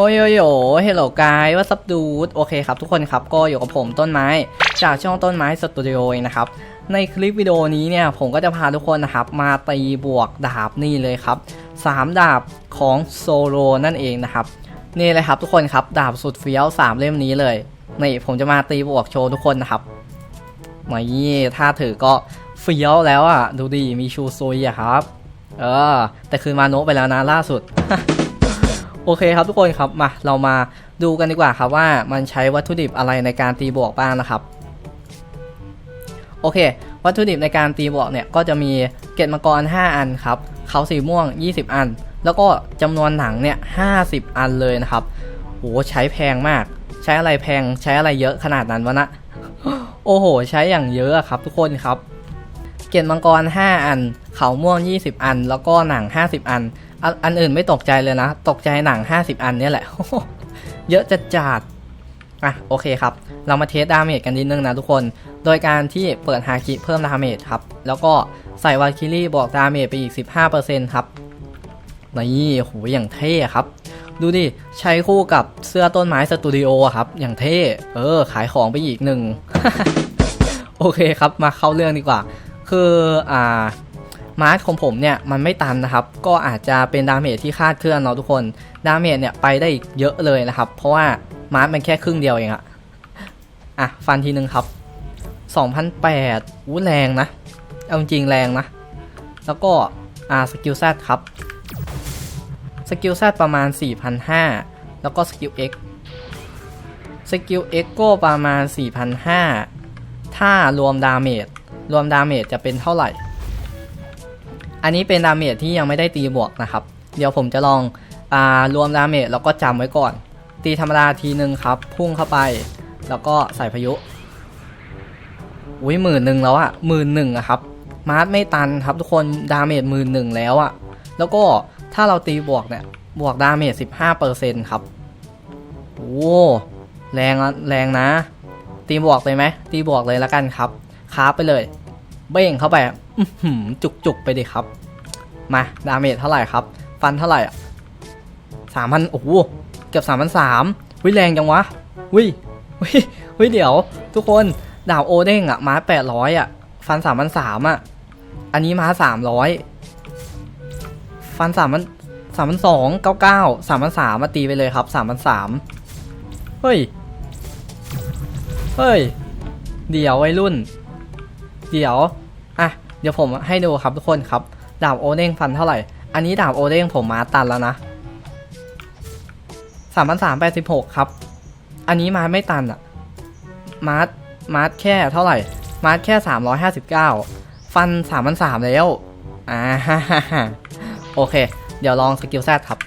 โอ้ยโอ้ยโอ้เฮลโลกายว่าซับดูดโอเคครับทุกคนครับก็อยู่กับผมต้นไม้ จากช่องต้นไม้สตูดิโอนะครับ ในคลิปวิดีโอนี้เนี่ยผมก็จะพาทุกคนนะครับ มาตีบวกดาบนี่เลยครับ 3 ดาบของโซโลนั่นเองนะครับ นี่เลยครับทุกคนครับ ดาบสุดเฟี้ยว 3 เล่มนี้เลยนี่ผมจะมาตีบวกโชว์ทุกคนนะครับนี่ถ้าถือก็เฟี้ยวแล้วอะดูดิมีชูซุยอะครับ เออแต่คือมาโนะไปแล้วนะล่าสุด โอเคครับทุกคนครับมาเรามาดูกันดีกว่าครับว่ามันใช้วัตถุดิบอะไรในการตีบวกบ้างนะครับ โอเค วัตถุดิบในการตีบวกเนี่ยก็จะมีเกล็ดมังกร 5 อันครับเขาสีม่วง 20 อัน แล้วก็จำนวนหนังเนี่ย50 อันเลยนะครับโหใช้แพงมาก ใช้อะไรแพงใช้อะไรเยอะขนาดนั้นวะนะโอ้โห ใช้อย่างเยอะอะครับทุกคนครับ เกล็ดมังกร 5 อัน เขาม่วง 20 อัน แล้วก็หนัง 50อันอัน อันอื่นไม่ตกใจเลยนะ ตกใจหนัง 50 อันเนี่ยแหละ เยอะจัดจัดอะโอเคครับ เรามาเทสดาเมจกันนิดนึงนะทุกคน โดยการที่เปิดฮาคิเพิ่มดาเมจครับ แล้วก็ใส่วาคิลี่บวกดาเมจไปอีก 15%ครับ นี่โหอย่างเท่ครับ ดูดิ ใช้คู่กับเสื้อต้นไม้สตูดิโอครับ อย่างเท่ เออ ขายของไปอีกหนึ่ง โอเคครับ มาเข้าเรื่องดีกว่า คือ อ่า มาร์ทของผมเนี่ยมันไม่ตันนะครับ ก็อาจจะเป็นดาเมจที่คาดเคลื่อนเนาะทุกคน ดาเมจเนี่ยไปได้อีกเยอะเลยนะครับ เพราะว่ามาร์ทมันแค่ครึ่งเดียวเองอะอะฟันทีนึงครับ2008อู้แรงนะ เอาจริงแรงนะ แล้วก็อ่าสกิลแซครับสกิลแซประมาณ 4,500 แล้วก็สกิล X สกิล X ก็ประมาณ 4,500 ถ้ารวมดาเมจรวมดาเมจจะเป็นเท่าไหร่ อันนี้เป็นดาเมจที่ยังไม่ได้ตีบวกนะครับ เดี๋ยวผมจะลองอารวมดาเมจแล้วก็จำไว้ก่อน ตีธรรมดาทีหนึ่งครับ พุ่งเข้าไป แล้วก็ใส่พายุอุ้ยหมื่นหนึ่งแล้วอะหมื่นหนึ่งอะครับมาร์ทไม่ตันครับทุกคนดาเมจหมื่นหนึ่งแล้วอะแล้วก็ถ้าเราตีบวกเนี่ยบวกดาเมจ15%ครับโอ้แรงอะแรงนะ ตีบวกเลยไหมตีบวกเลยแล้วกันครับคาร์ฟไปเลย เบ้งเข้าไป จุกๆ ไปดิครับ มา ดาเมจเท่าไหร่ครับ ฟันเท่าไหร่อะสามพันโอ้โห เกือบสามพันสามวิแรงจังวะวิวิวิเดี๋ยว ทุกคน ดาบโอเด้งอะมาแปดร้อยอะฟันสามพันสามอะอันนี้มาสามร้อยฟันสามพันสามพันสองเก้าเก้าสามพันสามมาตีไปเลยครับสามพันสามเฮ้ย เฮ้ย เดี๋ยววัยรุ่น เดี๋ยว เดี๋ยวผมให้ดูครับทุกคนครับดาบโอเด้งฟันเท่าไหร่ อันนี้ดาบโอเด้งผมมาตันแล้วนะสามพันสามแปดสิบหกครับ อันนี้มาไม่ตันอะมาร์ทมาร์ทแค่เท่าไหร่ มาร์ทแค่สามร้อยห้าสิบเก้าฟันสามพันสามแล้วอ่าฮ่าฮ่าโอเค เดี๋ยวลองสกิลแซดครับ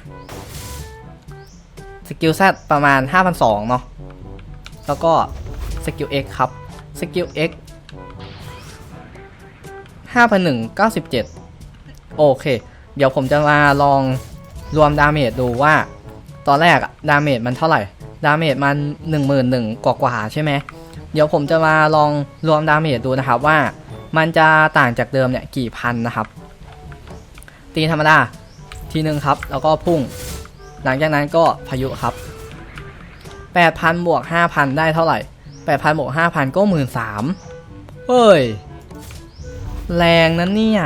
สกิลแซดประมาณห้าพันสองเนาะ แล้วก็สกิล X ครับ สกิล X 5,197 โอเค เดี๋ยวผมจะมาลองรวมดาเมจดูว่า ตอนแรกดาเมจมันเท่าไหร่ ดาเมจมัน 11,000 กว่ากว่าๆใช่ไหม เดี๋ยวผมจะมาลองรวมดาเมจดูนะครับว่า มันจะต่างจากเดิมเนี่ยกี่พันนะครับ ตีธรรมดาทีหนึ่งครับ แล้วก็พุ่ง หลังจากนั้นก็พายุครับ 8,000บวก5,000 ได้เท่าไหร่ 8,000บวก5,000 ก็ 13,000เฮ้ย แรงนั้นเนี่ย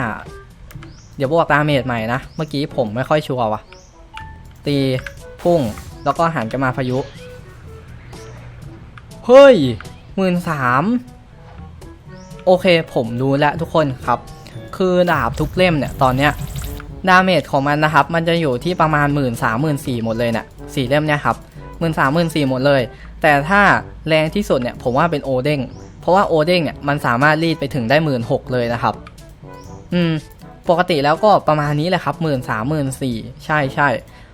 เดี๋ยวบวกดาเมจใหม่นะ เมื่อกี้ผมไม่ค่อยชัวร์ว่ะ ตีพุ่งแล้วก็หันกลับมาพายุ เฮ้ยหมื่นสามโอเคผมรู้แล้วทุกคนครับ คือดาบทุกเล่มเนี่ยตอนเนี้ยดาเมจของมันนะครับ มันจะอยู่ที่ประมาณหมื่นสามหมื่นสี่หมดเลยเนี่ยสี่เล่มเนี่ยครับหมื่นสามหมื่นสี่หมดเลย แต่ถ้าแรงที่สุดเนี่ยผมว่าเป็นโอเด้ง ราะว่าโอเด้งเนี่ยมันสามารถรีดไปถึงได้หมื่นหกเลยนะครับ อืม ปกติแล้วก็ประมาณนี้แหละครับหมื่นสามหมื่นสี่ใช่ใช่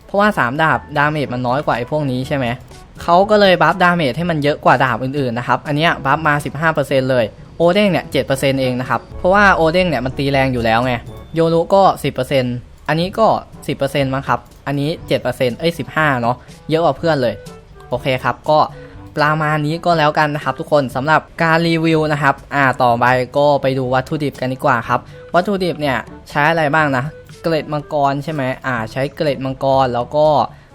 เพราะว่า3ดาบดาเมจมันน้อยกว่าไอ้พวกนี้ใช่ไหมเขาก็เลยบัฟดาเมจให้มันเยอะกว่าดาบอื่นๆนะครับ อันเนี้ยบัฟมา 15%เลย โอเด้งเนี่ย7%เองนะครับ เพราะว่าโอเด้งเนี่ยมันตีแรงอยู่แล้วไง โยรุก็ 10%อันนี้ก็ 10%มั้งครับ อันนี้ 7%เอ้ย 15 เนาะ เยอะกว่าเพื่อนเลย โอเคครับ ก็ ประมาณนี้ก็แล้วกันนะครับ ทุกคนสำหรับการรีวิวนะครับอ่าต่อไปก็ไปดูวัตถุดิบกันดีกว่าครับ วัตถุดิบเนี่ยใช้อะไรบ้างนะเกล็ดมังกรใช่ไหมอ่าใช้เกล็ดมังกรแล้วก็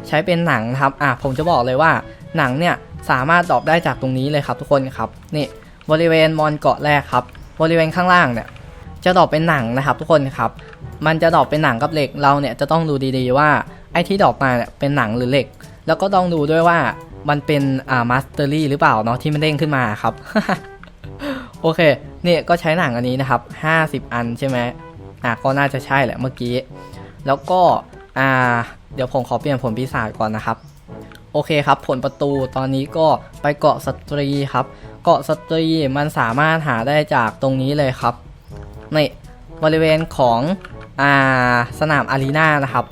ใช้เป็นหนังนะครับอะผมจะบอกเลยว่าหนังเนี่ยสามารถดรอปได้จากตรงนี้เลยครับทุกคนครับนี่บริเวณมอนเกาะแรกครับ บริเวณข้างล่างเนี่ยจะดรอปเป็นหนังนะครับ ทุกคนครับ มันจะดรอปเป็นหนังกับเหล็กเราเนี่ยจะต้องดูดีๆว่าไอ้ที่ดรอปมาเนี่ยเป็นหนังหรือเหล็ก แล้วก็ต้องดูด้วยว่า มันเป็นอ่ามาสเตอรี่หรือเปล่าเนาะที่มันเด้งขึ้นมาครับ โอเค เนี่ยก็ใช้หนังอันนี้นะครับ 50 อันใช่ไหมอะก็น่าจะใช่แหละเมื่อกี้ แล้วก็อ่าเดี๋ยวผมขอเปลี่ยนผลปีศาจก่อนนะครับ โอเคครับ ผลประตูตอนนี้ก็ไปเกาะสตรีครับ เกาะสตรีมันสามารถหาได้จากตรงนี้เลยครับ ในบริเวณของอ่าสนามอารีนานะครับ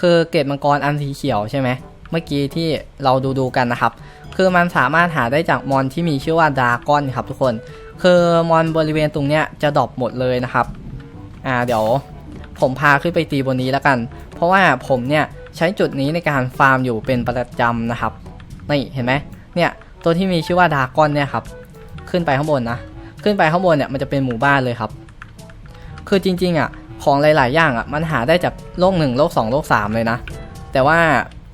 คือเกตมังกรอันสีเขียวใช่ไหม เมื่อกี้ที่เราดูดูกันนะครับ คือมันสามารถหาได้จากมอนที่มีชื่อว่าดากอนครับทุกคน คือมอนบริเวณตรงเนี้ยจะดรอปหมดเลยนะครับ อ่าเดี๋ยวผมพาขึ้นไปตีบนนี้แล้วกัน เพราะว่าผมเนี่ยใช้จุดนี้ในการฟาร์มอยู่เป็นประจำนะครับ นี่เห็นไหมเนี่ยตัวที่มีชื่อว่าดากอนเนี่ยครับ ขึ้นไปข้างบนนะ ขึ้นไปข้างบนเนี่ยมันจะเป็นหมู่บ้านเลยครับ คือจริงๆอะของหลาย ๆ อย่างอะมันหาได้จากโลกหนึ่งโลกสองโลกสามเลยนะ แต่ว่า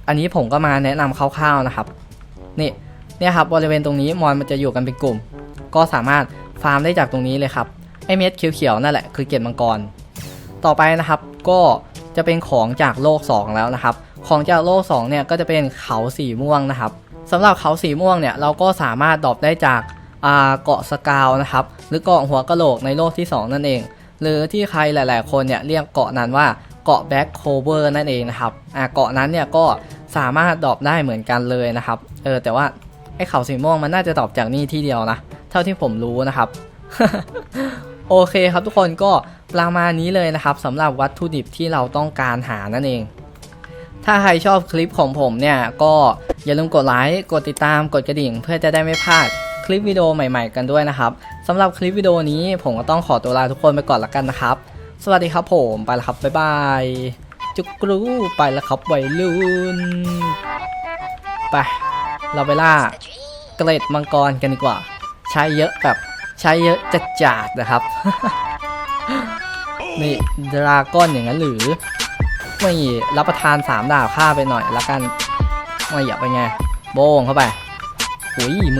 อันนี้ผมก็มาแนะนำคร่าวๆนะครับ นี่เนี่ยครับบริเวณตรงนี้มอนมันจะอยู่กันเป็นกลุ่ม ก็สามารถฟาร์มได้จากตรงนี้เลยครับไอเม็ดเขียวๆนั่นแหละคือเกล็ดมังกร ต่อไปนะครับก็จะเป็นของจากโลก 2 แล้วนะครับ ของจากโลก2เนี่ยก็จะเป็นเขาสีม่วงนะครับสำหรับเขาสีม่วงเนี่ยเราก็สามารถดรอปได้จากอ่าเกาะสกาวนะครับหรือเกาะหัวกะโหลกในโลกที่ 2 นั่นเอง หรือที่ใครหลาย ๆ คนเนี่ยเรียกเกาะนั้นว่าเกาะแบ็คโคเวอร์นั่นเองนะครับอ่าเกาะนั้นเนี่ยก็ สามารถดรอปได้เหมือนกันเลยนะครับ เออแต่ว่าไอ้เขาสีม่วงมันน่าจะดรอปจากนี่ที่เดียวนะ เท่าที่ผมรู้นะครับ โอเคครับทุกคนก็ประมาณนี้เลยนะครับสำหรับวัตถุดิบที่เราต้องการหานั่นเอง ถ้าใครชอบคลิปของผมเนี่ยก็อย่าลืมกดไลค์กดติดตามกดกระดิ่ง เพื่อจะได้ไม่พลาดคลิปวิดีโอใหม่ ๆ กันด้วยนะครับสำหรับคลิปวิดีโอนี้ผมก็ต้องขอตัวลาทุกคนไปก่อนละกันนะครับ สวัสดีครับผมไปแล้วครับบ๊ายบาย จุกรูไปแล้วครับวัยรุ่นไปเราไปล่าเกล็ดมังกรกันดีกว่า ใช้เยอะแบบใช้เยอะจัดจัดนะครับ นี่ดราก้อนอย่างนั้นหรือ ไม่รับประทานสามดาบฆ่าไปหน่อยละกันไม่อยากไปไง โบงเข้าไปหุยมือ